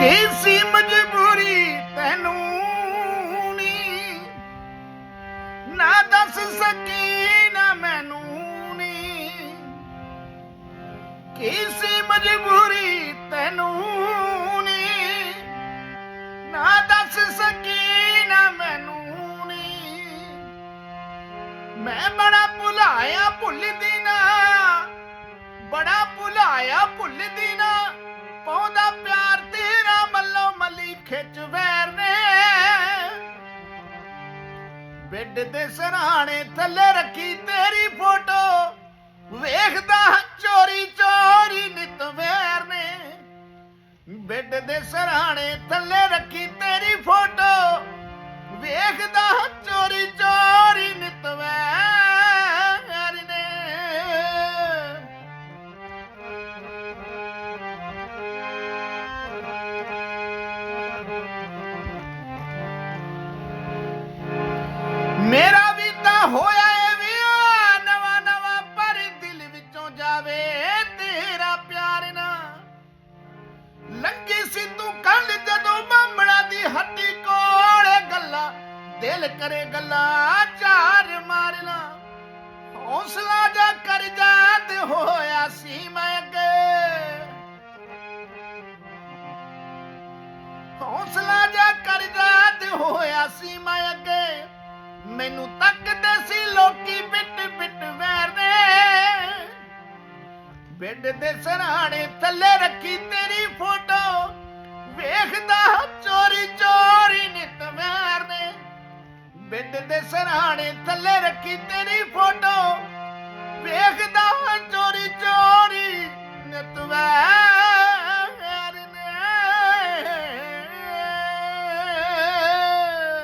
ਕੈਸੀ ਮਜਬੂਰੀ ਤੈਨੂੰ ਨੀ ਨਾ ਦੱਸ ਸਕੀ, ਨਾ ਮੈਨੂੰ ਨੀ ਕੈਸੀ ਮਜਬੂਰੀ ਤੈਨੂੰ ਨੀ ਨਾ ਦੱਸ ਸਕੀ, ਨਾ ਮੈਨੂੰ ਨੀ ਮੈਂ ਬੜਾ ਭੁਲਾਇਆ ਭੁੱਲਦੀ ਨਾ, ਬੜਾ ਭੁਲਾਇਆ ਭੁੱਲਦੀ ਬੈੱਡ ਦੇ ਸਰਾਣੇ ਥੱਲੇ ਰੱਖੀ ਤੇਰੀ ਫੋਟੋ। ਵੇਖਦਾ ਚੋਰੀ ਚੋਰੀ ਨਿਤ ਵੈਰ ਨੇ। ਬੈੱਡ ਦੇ ਸਰਾਣੇ ਥੱਲੇ ਰੱਖੀ ਤੇਰੀ ਫੋਟੋ। ਵੇਖਦਾ ਚੋਰੀ ਚੋਰੀ ਨਿਤ ਵੈਰ ਹੋਇਆ ਏ ਵਿਆਹ ਨਵਾਂ ਨਵਾਂ ਪਰ ਦਿਲ ਵਿੱਚੋਂ ਜਾਵੇ ਤੇਰਾ ਪਿਆਰ ਨਾ। ਲੰਗੀ ਸੀ ਤੂੰ ਜਦੋਂ ਬਾਹਮਣਾ ਦੀ ਹੱਡੀ ਕੋਲੇ ਗੱਲਾਂ, ਦਿਲ ਕਰੇ ਗੱਲਾਂ, ਚਾਰ ਮਾਰਨਾ। ਹੌਸਲਾ ਜਾ ਕਰ ਜਾ ਤੇ ਹੋਇਆ ਸੀ ਮੈਂ ਅੱਗੇ। ਹੌਸਲਾ ਜਾ ਕਰ ਜਾ ਤੇ ਹੋਇਆ ਸੀ ਮੈਂ ਅੱਗੇ। ਮੈਨੂੰ ਪਿੰਡ ਦੇ ਸਰਾਣੇ ਥੱਲੇ ਰੱਖੀ ਤੇਰੀ ਫੋਟੋ। ਵੇਖਦਾ ਚੋਰੀ ਚੋਰੀ ਨਿਤ ਵੈਰ ਨੇ। ਬੈੱਡ ਦੇ ਸਰਾਣੇ ਥੱਲੇ ਰੱਖੀ ਤੇਰੀ ਫੋਟੋ